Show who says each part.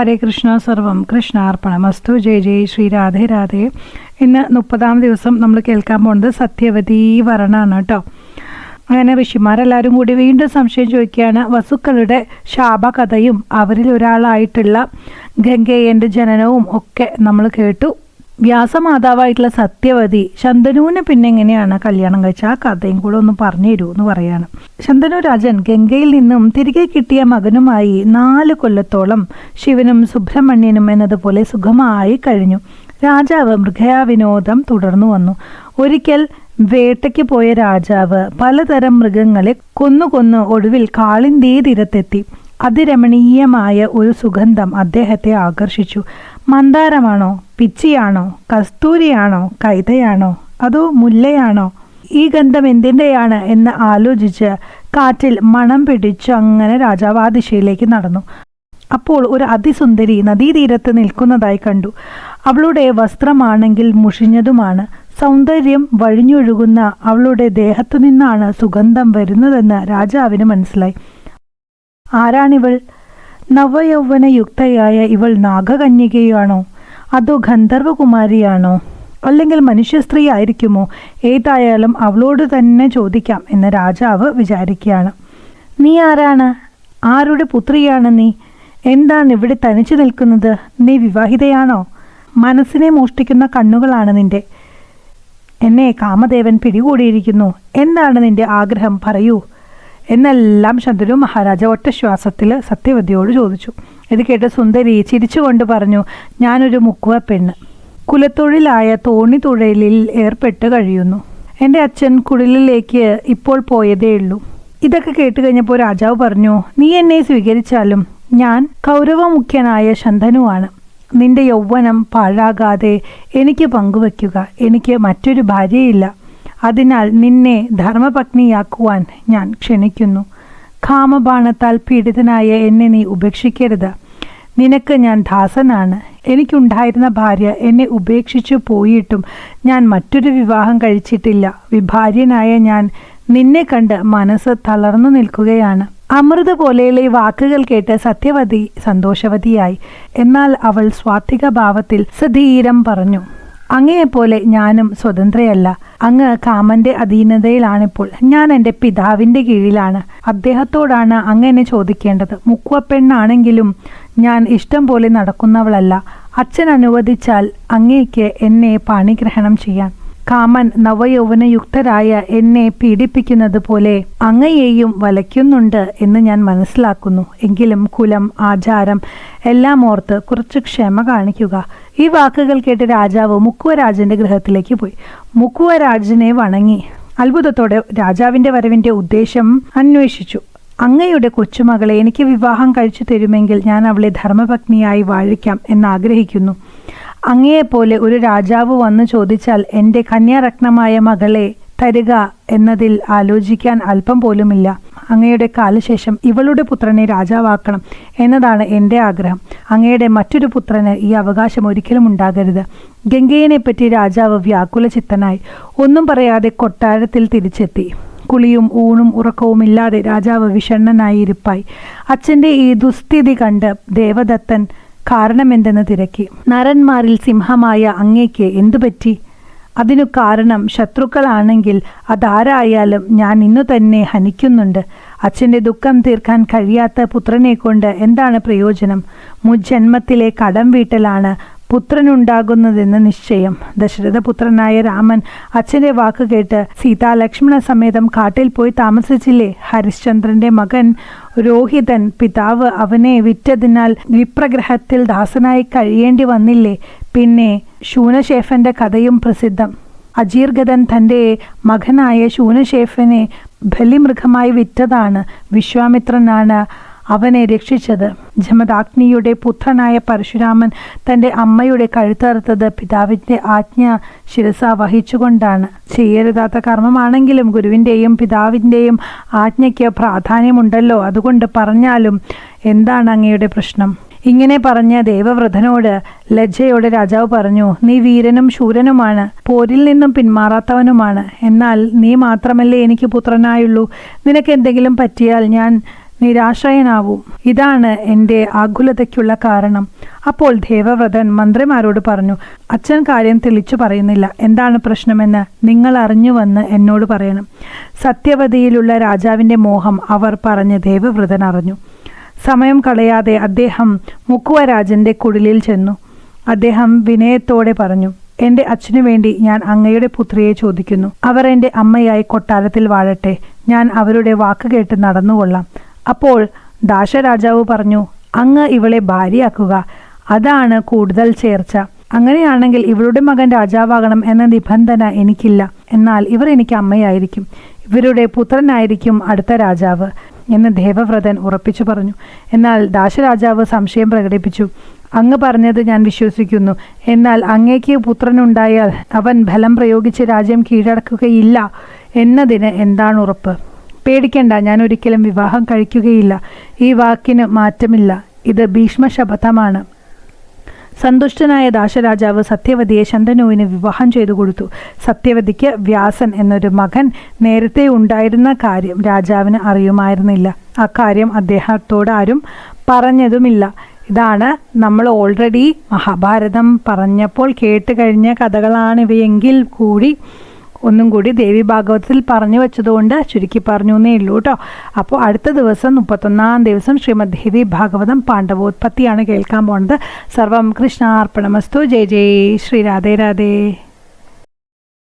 Speaker 1: ഹരേ കൃഷ്ണ സർവം കൃഷ്ണാർപ്പണമസ്തു ജയ ജയ് ശ്രീ രാധേ രാധേ. ഇന്ന് മുപ്പതാം ദിവസം നമ്മൾ കേൾക്കാൻ പോകുന്നത് സത്യവതി വരണാണ് കേട്ടോ. അങ്ങനെ ഋഷിമാരെല്ലാവരും കൂടി വീണ്ടും സംശയം ചോദിക്കുകയാണ് വസുക്കളുടെ ശാപകഥയും അവരിൽ ഒരാളായിട്ടുള്ള ഗംഗേയന്റെ ജനനവും ഒക്കെ നമ്മൾ കേട്ടു. വ്യാസമാതാവായിട്ടുള്ള സത്യവതി ശന്തനുവിനെ പിന്നെ എങ്ങനെയാണ് കല്യാണം കഴിച്ച ആ കഥയും കൂടെ ഒന്ന് പറഞ്ഞു തരൂ എന്ന് പറയാണ്. ശന്തനു രാജൻ ഗംഗയിൽ നിന്നും തിരികെ കിട്ടിയ മകനുമായി നാല് കൊല്ലത്തോളം ശിവനും സുബ്രഹ്മണ്യനും എന്നതുപോലെ സുഖമായി കഴിഞ്ഞു. രാജാവ് മൃഗയാവിനോദം തുടർന്നു വന്നു. ഒരിക്കൽ വേട്ടയ്ക്ക് പോയ രാജാവ് പലതരം മൃഗങ്ങളെ കൊന്നു കൊന്ന് ഒടുവിൽ കാളിന്തേ തീരത്തെത്തി. അതിരമണീയമായ ഒരു സുഗന്ധം അദ്ദേഹത്തെ ആകർഷിച്ചു. മന്ദാരമാണോ പിച്ചിയാണോ കസ്തൂരിയാണോ കൈതയാണോ അതോ മുല്ലയാണോ? ഈ ഗന്ധം എന്തിന്റെയാണ് എന്ന് ആലോചിച്ച് കാറ്റിൽ മണം പിടിച്ചു അങ്ങനെ രാജാവ് ആ ദിശയിലേക്ക് നടന്നു. അപ്പോൾ ഒരു അതിസുന്ദരി നദീതീരത്ത് നിൽക്കുന്നതായി കണ്ടു. അവളുടെ വസ്ത്രമാണെങ്കിൽ മുഷിഞ്ഞതുമാണ്. സൗന്ദര്യം വഴിഞ്ഞൊഴുകുന്ന അവളുടെ ദേഹത്തു നിന്നാണ് സുഗന്ധം വരുന്നതെന്ന് രാജാവിന് മനസ്സിലായി. ആരാണിവൾ? നവയൗവനയുക്തയായ ഇവൾ നാഗകന്യകയാണോ? അതോ ഗന്ധർവകുമാരിയാണോ? അല്ലെങ്കിൽ മനുഷ്യ സ്ത്രീ ആയിരിക്കുമോ ഏതായാലും അവളോട് തന്നെ ചോദിക്കാം എന്ന് രാജാവ് വിചാരിക്കുകയാണ്. നീ ആരാണ്? ആരുടെ പുത്രിയാണ് നീ? എന്താണ് ഇവിടെ തനിച്ചു നിൽക്കുന്നത്? നീ വിവാഹിതയാണോ? മനസ്സിനെ മോഷ്ടിക്കുന്ന കണ്ണുകളാണ് നിന്റെ. എന്നെ കാമദേവൻ പിടികൂടിയിരിക്കുന്നു. എന്താണ് നിന്റെ ആഗ്രഹം? പറയൂ. എന്നെല്ലാം ശന്തനു മഹാരാജ ഒറ്റ ശ്വാസത്തിൽ സത്യവതിയോട് ചോദിച്ചു. ഇത് കേട്ട് സുന്ദരി ചിരിച്ചുകൊണ്ട് പറഞ്ഞു ഞാനൊരു മുക്കുവ പെണ്ണ്. കുലത്തൊഴിലായ തോണി തുഴലിൽ ഏർപ്പെട്ട് കഴിയുന്നു. എന്റെ അച്ഛൻ കുടിലിലേക്ക് ഇപ്പോൾ പോയതേയുള്ളൂ ഇതൊക്കെ കേട്ട് കഴിഞ്ഞപ്പോൾ രാജാവ് പറഞ്ഞു നീ എന്നെ സ്വീകരിച്ചാലും ഞാൻ കൗരവമുഖ്യനായ ശന്തനുവാണ്. നിന്റെ യൗവനം പാഴാകാതെ എനിക്ക് പങ്കുവയ്ക്കുക. എനിക്ക് മറ്റൊരു ഭാര്യയില്ല. അതിനാൽ നിന്നെ ധർമ്മപത്നിയാക്കുവാൻ ഞാൻ ക്ഷണിക്കുന്നു. കാമബാണത്താൽ പീഡിതനായ എന്നെ നീ ഉപേക്ഷിക്കരുത്. നിനക്ക് ഞാൻ ദാസനാണ്. എനിക്കുണ്ടായിരുന്ന ഭാര്യ എന്നെ ഉപേക്ഷിച്ചു പോയിട്ടും ഞാൻ മറ്റൊരു വിവാഹം കഴിച്ചിട്ടില്ല. വിഭാര്യനായ ഞാൻ നിന്നെ കണ്ട് മനസ്സ് തളർന്നു നിൽക്കുകയാണ്. അമൃത പോലെയുള്ള ഈ വാക്കുകൾ കേട്ട് സത്യവതി സന്തോഷവതിയായി. എന്നാൽ അവൾ സ്വാത്വിക ഭാവത്തിൽ സധീരം പറഞ്ഞു അങ്ങയെപ്പോലെ ഞാനും സ്വതന്ത്രയല്ല. അങ്ങ് കാമന്റെ അധീനതയിലാണിപ്പോൾ. ഞാൻ എന്റെ പിതാവിന്റെ കീഴിലാണ്. അദ്ദേഹത്തോടാണ് അങ്ങ് എന്നെ ചോദിക്കേണ്ടത്. മുക്കുവ പെണ്ണാണെങ്കിലും ഞാൻ ഇഷ്ടം പോലെ നടക്കുന്നവളല്ല. അച്ഛൻ അനുവദിച്ചാൽ അങ്ങേക്ക് എന്നെ പാണിഗ്രഹണം ചെയ്യാൻ. കാമൻ നവയൗവനയുക്തരായ എന്നെ പീഡിപ്പിക്കുന്നത് പോലെ അങ്ങയെയും വലയ്ക്കുന്നുണ്ട് എന്ന് ഞാൻ മനസ്സിലാക്കുന്നു. എങ്കിലും കുലം ആചാരം എല്ലാം ഓർത്ത് കുറച്ച് ക്ഷമ കാണിക്കുക. ഈ വാക്കുകൾ കേട്ട് രാജാവ് മുക്കുവരാജന്റെ ഗൃഹത്തിലേക്ക് പോയി. മുക്കുവരാജനെ വണങ്ങി. അത്ഭുതത്തോടെ രാജാവിന്റെ വരവിന്റെ ഉദ്ദേശം അന്വേഷിച്ചു. അങ്ങയുടെ കൊച്ചുമകളെ എനിക്ക് വിവാഹം കഴിച്ചു തരുമെങ്കിൽ ഞാൻ അവളെ ധർമ്മപത്നിയായി വാഴിക്കാം എന്നാഗ്രഹിക്കുന്നു. അങ്ങയെപ്പോലെ ഒരു രാജാവ് വന്നു ചോദിച്ചാൽ എന്റെ കന്യാരത്നമായ മകളെ തരിക എന്നതിൽ ആലോചിക്കാൻ അല്പം പോലുമില്ല. അങ്ങയുടെ കാലശേഷം ഇവളുടെ പുത്രനെ രാജാവാക്കണം എന്നതാണ് എന്റെ ആഗ്രഹം. അങ്ങയുടെ മറ്റൊരു പുത്രന് ഈ അവകാശം ഒരിക്കലും ഉണ്ടാകരുത്. ഗംഗയെപ്പറ്റി രാജാവ് വ്യാകുലചിത്തനായി. ഒന്നും പറയാതെ കൊട്ടാരത്തിൽ തിരിച്ചെത്തി. കുളിയും ഊണും ഉറക്കവും ഇല്ലാതെ രാജാവ് വിഷണ്ണനായി ഇരിപ്പായി. അച്ഛന്റെ ഈ ദുസ്ഥിതി കണ്ട് ദേവദത്തൻ കാരണമെന്തെന്ന് തിരക്കി. നരന്മാരിൽ സിംഹമായ അങ്ങേക്ക് എന്തുപറ്റി അതിനു കാരണം ശത്രുക്കളാണെങ്കിൽ അതാരായാലും ഞാൻ ഇന്നു തന്നെ ഹനിക്കുന്നുണ്ട്. അച്ഛന്റെ ദുഃഖം തീർക്കാൻ കഴിയാത്ത പുത്രനെ കൊണ്ട് എന്താണ് പ്രയോജനം? മുജ്ജന്മത്തിലെ കടം വീട്ടലാണ് പുത്രനുണ്ടാകുന്നതെന്ന് നിശ്ചയം. ദശരഥപുത്രനായ രാമൻ അച്ഛന്റെ വാക്ക് കേട്ട് സീതാ ലക്ഷ്മണ സമേതം കാട്ടിൽ പോയി താമസിച്ചില്ലേ? ഹരിശ്ചന്ദ്രന്റെ മകൻ രോഹിതൻ പിതാവ് അവനെ വിറ്റതിനാൽ വിപ്രഗ്രഹത്തിൽ ദാസനായി കഴിയേണ്ടി വന്നില്ലേ? പിന്നെ ശൂനശേഫന്റെ കഥയും പ്രസിദ്ധം. അജീർഗതൻ തന്റെ മകനായ ശൂനശേഫനെ ബലിമൃഗമായി വിറ്റതാണ്. വിശ്വാമിത്രനാണ് അവനെ രക്ഷിച്ചത്. ജമദാഗ്നിയുടെ പുത്രനായ പരശുരാമൻ തന്റെ അമ്മയുടെ കഴുത്തറുത്തത് പിതാവിന്റെ ആജ്ഞ ശിരസ വഹിച്ചുകൊണ്ടാണ്. ചെയ്യരുതാത്ത കർമ്മമാണെങ്കിലും ഗുരുവിന്റെയും പിതാവിന്റെയും ആജ്ഞയ്ക്ക് പ്രാധാന്യമുണ്ടല്ലോ. അതുകൊണ്ട് പറഞ്ഞാലും എന്താണ് അങ്ങയുടെ പ്രശ്നം? ഇങ്ങനെ പറഞ്ഞ ദേവവ്രതനോട് ലജ്ജയോടെ രാജാവ് പറഞ്ഞു നീ വീരനും ശൂരനുമാണ് പോരിൽ നിന്നും പിന്മാറാത്തവനുമാണ്. എന്നാൽ നീ മാത്രമല്ലേ എനിക്ക് പുത്രനായുള്ളൂ. നിനക്ക് എന്തെങ്കിലും പറ്റിയാൽ ഞാൻ നിരാശയനാവും. ഇതാണ് എന്റെ ആകുലതയ്ക്കുള്ള കാരണം. അപ്പോൾ ദേവവ്രതൻ മന്ത്രിമാരോട് പറഞ്ഞു അച്ഛൻ കാര്യം തെളിച്ചു പറയുന്നില്ല. എന്താണ് പ്രശ്നമെന്ന് നിങ്ങൾ അറിഞ്ഞുവെന്ന് എന്നോട് പറയണം. സത്യവതിയിലുള്ള രാജാവിന്റെ മോഹം അവർ പറഞ്ഞ് ദേവവ്രതൻ അറിഞ്ഞു. സമയം കളയാതെ അദ്ദേഹം മുക്കുവരാജന്റെ കുടിലിൽ ചെന്നു. അദ്ദേഹം വിനയത്തോടെ പറഞ്ഞു എന്റെ അച്ഛനു വേണ്ടി ഞാൻ അങ്ങയുടെ പുത്രിയെ ചോദിക്കുന്നു. അവർ എന്റെ അമ്മയായി കൊട്ടാരത്തിൽ വാഴട്ടെ. ഞാൻ അവരുടെ വാക്ക് കേട്ട് നടന്നുകൊള്ളാം. അപ്പോൾ ദാശരാജാവ് പറഞ്ഞു അങ്ങ് ഇവളെ ഭാര്യയാക്കുക. അതാണ് കൂടുതൽ ചേർച്ച. അങ്ങനെയാണെങ്കിൽ ഇവരുടെ മകൻ രാജാവാകണം എന്ന നിബന്ധന എനിക്കില്ല. എന്നാൽ ഇവർ എനിക്ക് അമ്മയായിരിക്കും. ഇവരുടെ പുത്രനായിരിക്കും അടുത്ത രാജാവ് എന്ന് ദേവവ്രതൻ ഉറപ്പിച്ചു പറഞ്ഞു. എന്നാൽ ദാശരാജാവ് സംശയം പ്രകടിപ്പിച്ചു. അങ്ങ് പറഞ്ഞത് ഞാൻ വിശ്വസിക്കുന്നു. എന്നാൽ അങ്ങേക്ക് പുത്രനുണ്ടായാൽ അവൻ ബലം പ്രയോഗിച്ച് രാജ്യം കീഴടക്കുകയില്ല എന്നതിന് എന്താണ് ഉറപ്പ്? പേടിക്കേണ്ട ഞാൻ ഒരിക്കലും വിവാഹം കഴിക്കുകയില്ല. ഈ വാക്കിന് മാറ്റമില്ല. ഇത് ഭീഷ്മ ഭീഷ്മശപഥമാണ്. സന്തുഷ്ടനായ ദാശരാജാവ് സത്യവതിയെ ശന്തനുവിന് വിവാഹം ചെയ്തു കൊടുത്തു. സത്യവതിക്ക് വ്യാസൻ എന്നൊരു മകൻ നേരത്തെ ഉണ്ടായിരുന്ന കാര്യം രാജാവിന് അറിയുമായിരുന്നില്ല. അക്കാര്യം അദ്ദേഹത്തോട് ആരും പറഞ്ഞതുമില്ല. ഇതാണ് നമ്മൾ ഓൾറെഡി മഹാഭാരതം പറഞ്ഞപ്പോൾ കേട്ട് കഴിഞ്ഞ കഥകളാണിവയെങ്കിൽ കൂടി ഒന്നും കൂടി ദേവി ഭാഗവതത്തിൽ പറഞ്ഞു വെച്ചതുകൊണ്ട് ചുരുക്കി പറഞ്ഞു എന്നേ ഉള്ളൂ കേട്ടോ. അപ്പോൾ അടുത്ത ദിവസം മുപ്പത്തൊന്നാം ദിവസം ശ്രീമദ് ദേവി ഭാഗവതം പാണ്ഡവോത്പത്തിയാണ് കേൾക്കാൻ പോണത്. സർവം കൃഷ്ണാർപ്പണമസ്തു. ജയ് ജയ് ശ്രീ രാധേ രാധേ.